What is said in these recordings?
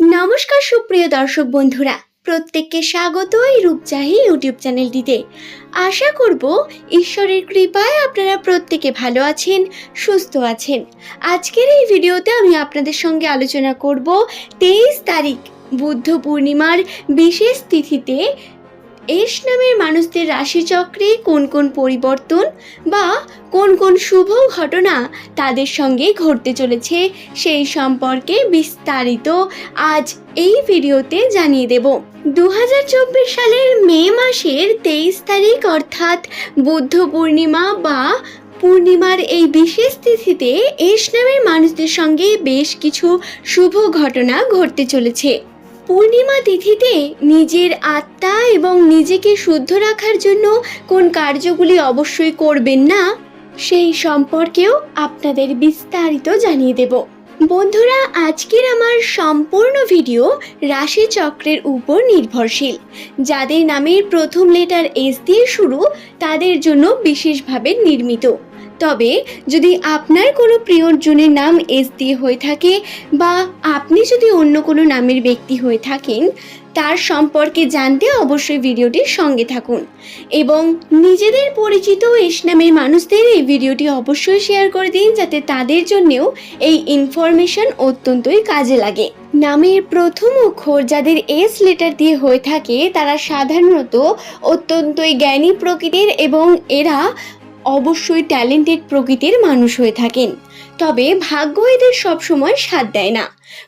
নমস্কার সুপ্রিয় দর্শক বন্ধুরা, প্রত্যেককে স্বাগত এই রূপচাহি ইউটিউব চ্যানেলটিতে। আশা করব ঈশ্বরের কৃপায় আপনারা প্রত্যেকে ভালো আছেন, সুস্থ আছেন। আজকের এই ভিডিওতে আমি আপনাদের সঙ্গে আলোচনা করব তেইশ তারিখ বুদ্ধ পূর্ণিমার বিশেষ তিথিতে এস নামের মানুষদের রাশিচক্রে কোন কোন পরিবর্তন বা কোন কোন শুভ ঘটনা তাদের সঙ্গে ঘটতে চলেছে সেই সম্পর্কে বিস্তারিত আজ এই ভিডিওতে জানিয়ে দেব। দু হাজার চব্বিশ সালের মে মাসের তেইশ তারিখ অর্থাৎ বুদ্ধ পূর্ণিমা বা পূর্ণিমার এই বিশেষ তিথিতে এস নামের মানুষদের সঙ্গে বেশ কিছু শুভ ঘটনা ঘটতে চলেছে। পূর্ণিমা তিথিতে নিজের আত্মা এবং নিজেকে শুদ্ধ রাখার জন্য কোন কার্যগুলি অবশ্যই করবেন না, সেই সম্পর্কেও আপনাদের বিস্তারিত জানিয়ে দেব। বন্ধুরা, আজকের আমার সম্পূর্ণ ভিডিও রাশি চক্রের উপর নির্ভরশীল। যাদের নামের প্রথম লেটার এস দিয়ে শুরু, তাদের জন্য বিশেষভাবে নির্মিত। তবে যদি আপনার কোনো প্রিয়জনের নাম এস দিয়ে হয়ে থাকে বা আপনি যদি অন্য কোনো নামের ব্যক্তি হয়ে থাকেন, তার সম্পর্কে জানতে অবশ্যই ভিডিওটির সঙ্গে থাকুন। এবং নিজেদের পরিচিত এস নামের মানুষদের এই ভিডিওটি অবশ্যই শেয়ার করে দিন, যাতে তাদের জন্যেও এই ইনফরমেশন অত্যন্তই কাজে লাগে। নামের প্রথম অক্ষর যাদের এস লেটার দিয়ে হয়ে থাকে, তারা সাধারণত অত্যন্তই জ্ঞানী প্রকৃতির এবং এরা অবশ্যই ট্যালেন্টেড প্রকৃতির মানুষ হয়ে থাকেন। তবে ভাগ্য এদের সবসময় সাথ দেয় না।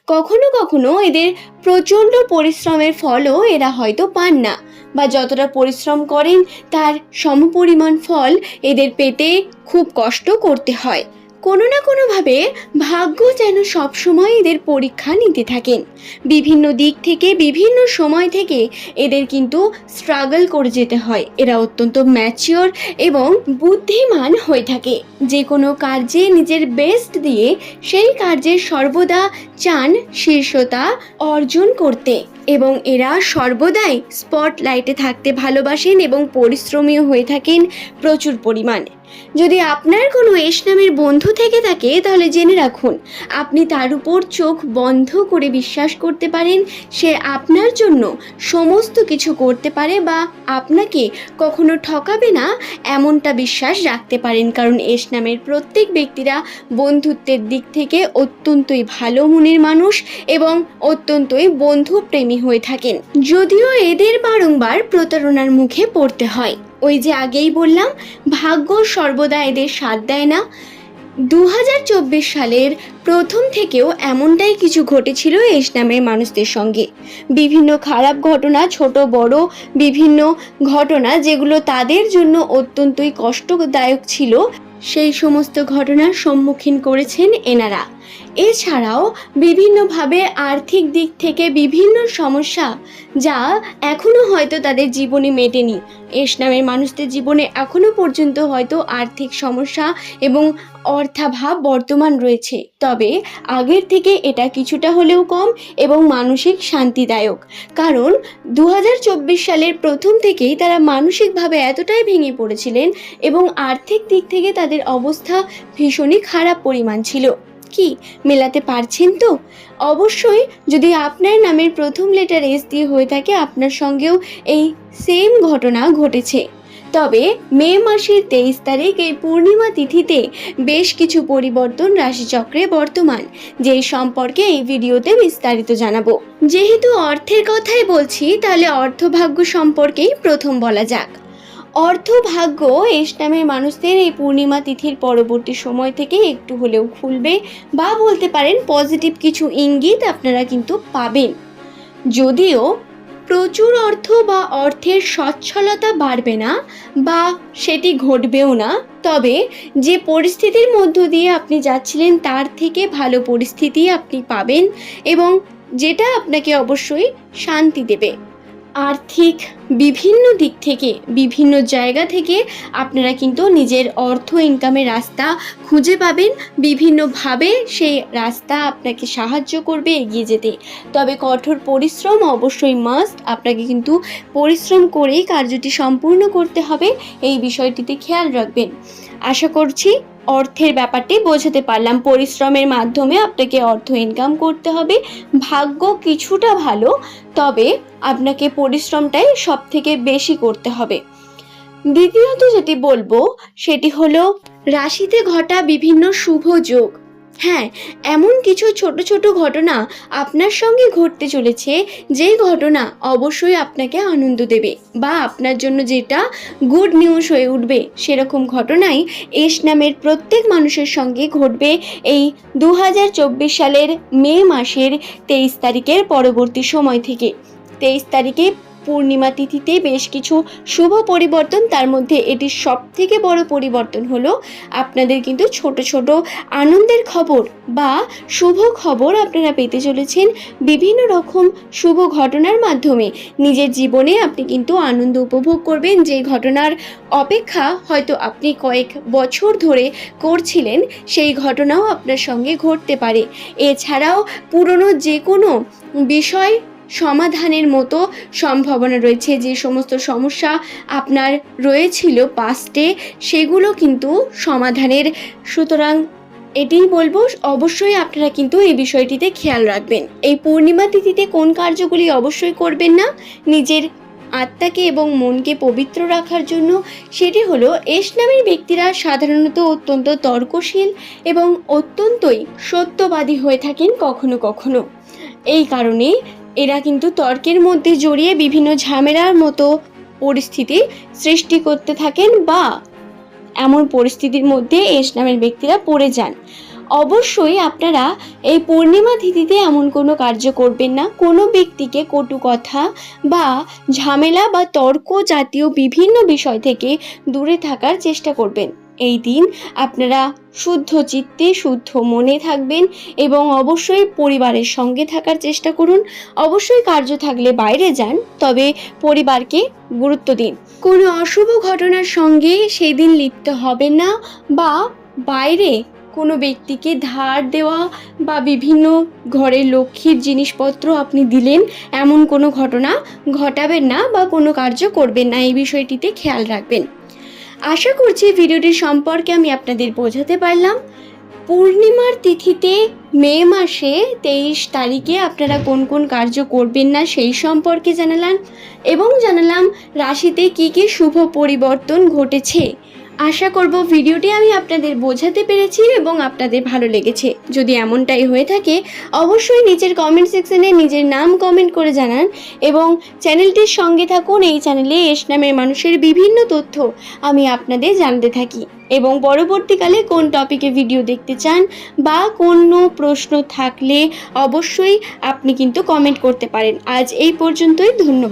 কখনো কখনো এদের প্রচণ্ড পরিশ্রমের ফলও এরা হয়তো পান না বা যতটা পরিশ্রম করেন তার সমপরিমাণ ফল এদের পেতে খুব কষ্ট করতে হয়। কোনো না কোনোভাবে ভাগ্য যেন সবসময় এদের পরীক্ষা নিতে থাকেন। বিভিন্ন দিক থেকে, বিভিন্ন সময় থেকে এদের কিন্তু স্ট্রাগল করে যেতে হয়। এরা অত্যন্ত ম্যাচিওর এবং বুদ্ধিমান হয়ে থাকে। যে কোনো কার্যে নিজের বেস্ট দিয়ে সেই কার্যে সর্বদা চান শীর্ষতা অর্জন করতে এবং এরা সর্বদাই স্পটলাইটে থাকতে ভালোবাসেন এবং পরিশ্রমীও হয়ে থাকেন প্রচুর পরিমাণে। যদি আপনার কোনো এস নামের বন্ধু থেকে থাকে, তাহলে জেনে রাখুন, আপনি তার উপর চোখ বন্ধ করে বিশ্বাস করতে পারেন, সে আপনার জন্য সমস্ত কিছু করতে পারে বা আপনাকে কখনো ঠকাবে না, এমনটা বিশ্বাস রাখতে পারেন। কারণ এস নামের প্রত্যেক ব্যক্তিরা বন্ধুত্বের দিক থেকে অত্যন্তই ভালো মনের মানুষ এবং অত্যন্তই বন্ধুপ্রেমী হয়ে থাকেন। যদিও এদের বারংবার প্রতারণার মুখে পড়তে হয়। ওই যে আগেই বললাম, ভাগ্য সর্বদা এদের সাথ দেয় না। দু হাজার চব্বিশ সালের প্রথম থেকেও এমনটাই কিছু ঘটেছিল এস নামের মানুষদের সঙ্গে। বিভিন্ন খারাপ ঘটনা, ছোট, বড়, বিভিন্ন ঘটনা যেগুলো তাদের জন্য অত্যন্তই কষ্টদায়ক ছিল, সেই সমস্ত ঘটনার সম্মুখীন করেছেন এনারা। এছাড়াও বিভিন্নভাবে আর্থিক দিক থেকে বিভিন্ন সমস্যা যা এখনও হয়তো তাদের জীবনে মেটেনি। এস নামের মানুষদের জীবনে এখনও পর্যন্ত হয়তো আর্থিক সমস্যা এবং অর্থাভাব বর্তমান রয়েছে। তবে আগের থেকে এটা কিছুটা হলেও কম এবং মানসিক শান্তিদায়ক। কারণ দু হাজার চব্বিশ সালের প্রথম থেকেই তারা মানসিকভাবে এতটাই ভেঙে পড়েছিলেন এবং আর্থিক দিক থেকে তাদের অবস্থা ভীষণই খারাপ পরিমাণ ছিল। কি? মেলাতে পারছেন তো? অবশ্যই, যদি আপনার নামের প্রথম লেটার এস দিয়ে হয়ে থাকে, আপনার সঙ্গেও এই সেম ঘটনা ঘটেছে। তবে মে মাসের তেইশ তারিখ এই পূর্ণিমা তিথিতে বেশ কিছু পরিবর্তন রাশিচক্রে বর্তমান, যে সম্পর্কে এই ভিডিওতে বিস্তারিত জানাব। যেহেতু অর্থের কথাই বলছি, তাহলে অর্থভাগ্য সম্পর্কেই প্রথম বলা যাক। অর্থভাগ্য এস নামের মানুষদের এই পূর্ণিমা তিথির পরবর্তী সময় থেকে একটু হলেও খুলবে বা বলতে পারেন পজিটিভ কিছু ইঙ্গিত আপনারা কিন্তু পাবেন। যদিও প্রচুর অর্থ বা অর্থের সচ্ছলতা বাড়বে না বা সেটি ঘটবেও না, তবে যে পরিস্থিতির মধ্য দিয়ে আপনি যাচ্ছিলেন তার থেকে ভালো পরিস্থিতি আপনি পাবেন এবং যেটা আপনাকে অবশ্যই শান্তি দেবে। আর্থিক বিভিন্ন দিক থেকে, বিভিন্ন জায়গা থেকে আপনারা কিন্তু নিজের অর্থ ইনকামের রাস্তা খুঁজে পাবেন। বিভিন্নভাবে সেই রাস্তা আপনাকে সাহায্য করবে এগিয়ে যেতে। তবে কঠোর পরিশ্রম অবশ্যই মাস্ট আপনাকে কিন্তু পরিশ্রম করেই কার্যটি সম্পূর্ণ করতে হবে। এই বিষয়টিতে খেয়াল রাখবেন। আশা করছি অর্থের ব্যাপারটি বোঝাতে পারলাম। পরিশ্রমের মাধ্যমে আপনাকে অর্থ ইনকাম করতে হবে। ভাগ্য কিছুটা ভালো, তবে আপনাকে পরিশ্রমটাই সব থেকে বেশি করতে হবে। দ্বিতীয়ত যেটি বলব, সেটি হলো, রাশিতে ঘটা বিভিন্ন শুভ যোগ। হ্যাঁ এমন কিছু ছোট ছোট ঘটনা আপনার সঙ্গে ঘটতে চলেছে, যেই ঘটনা অবশ্যই আপনাকে আনন্দ দেবে বা আপনার জন্য যেটা গুড নিউজ হয়ে উঠবে, সেরকম ঘটনাই এস নামের প্রত্যেক মানুষের সঙ্গে ঘটবে এই দু হাজার চব্বিশ সালের মে মাসের তেইশ তারিখের পরবর্তী সময় থেকে। তেইশ তারিখে পূর্ণিমা তিথিতে বেশ কিছু শুভ পরিবর্তন। তার মধ্যে এটির সব থেকে বড় পরিবর্তন হলো আপনাদের কিন্তু ছোট ছোট আনন্দের খবর বা শুভ খবর আপনারা পেতে চলেছেন বিভিন্ন রকম শুভ ঘটনার মাধ্যমে। নিজের জীবনে আপনি কিন্তু আনন্দ উপভোগ করবেন। যে ঘটনার অপেক্ষা হয়তো আপনি কয়েক বছর ধরে করছিলেন, সেই ঘটনাও আপনার সঙ্গে ঘটতে পারে। এছাড়াও পুরনো যে কোনো বিষয় সমাধানের মতো সম্ভাবনা রয়েছে। যে সমস্ত সমস্যা আপনার রয়েছিল পাস্টে সেগুলো কিন্তু সমাধানের। সুতরাং এটিই বলব, অবশ্যই আপনারা কিন্তু এই বিষয়টিতে খেয়াল রাখবেন। এই পূর্ণিমা তিথিতে কোন কার্যগুলি অবশ্যই করবেন না? নিজের আত্মাকে এবং মনকে পবিত্র রাখার জন্য। সেটি হলো, এস নামের ব্যক্তিরা সাধারণত অত্যন্ত তর্কশীল এবং অত্যন্তই সত্যবাদী হয়ে থাকেন কখনো কখনো। এই কারণে এরা কিন্তু তর্কের মধ্যে জড়িয়ে বিভিন্ন ঝামেলার মতো পরিস্থিতি সৃষ্টি করতে থাকেন বা এমন পরিস্থিতির মধ্যে এস নামের ব্যক্তিরা পড়ে যান। অবশ্যই আপনারা এই পূর্ণিমা তিথিতে এমন কোনো কার্য করবেন না। কোনো ব্যক্তিকে কটু কথা বা ঝামেলা বা তর্ক জাতীয় বিভিন্ন বিষয় থেকে দূরে থাকার চেষ্টা করবেন। এই দিন আপনারা শুদ্ধ চিত্তে শুদ্ধ মনে থাকবেন এবং অবশ্যই পরিবারের সঙ্গে থাকার চেষ্টা করুন। অবশ্যই কার্য থাকলে বাইরে যান, তবে পরিবারকে গুরুত্ব দিন। কোনো অশুভ ঘটনার সঙ্গে সেই দিন লিপ্ত হবে না বা বাইরে কোনো ব্যক্তিকে ধার দেওয়া বা বিভিন্ন ঘরের লক্ষ্মীর জিনিসপত্র আপনি দিলেন, এমন কোনো ঘটনা ঘটাবেন না বা কোনো কার্য করবেন না। এই বিষয়টিতে খেয়াল রাখবেন। আশা করছি ভিডিওটি সম্পর্কে আমি আপনাদের বোঝাতে পারলাম। পূর্ণিমার তিথিতে মে মাসে তেইশ তারিখে আপনারা কোন কোন কার্য করবেন না সেই সম্পর্কে জানালাম এবং জানালাম রাশিতে কি কি শুভ পরিবর্তন ঘটেছে। আশা করব ভিডিওটি আমি আপনাদের বোঝাতে পেরেছি এবং আপনাদের ভালো লেগেছে। যদি এমনটাই হয়ে থাকে, অবশ্যই নিচের কমেন্ট সেকশনে নিজের নাম কমেন্ট করে জানান এবং চ্যানেলটির সঙ্গে থাকুন এই চ্যানেলে এস নামের মানুষের বিভিন্ন তথ্য আমি আপনাদের জানতে থাকি। এবং পরবর্তীকালে কোন টপিকে ভিডিও দেখতে চান বা কোনো প্রশ্ন থাকলে অবশ্যই আপনি কিন্তু কমেন্ট করতে পারেন। আজ এই পর্যন্তই, ধন্যবাদ।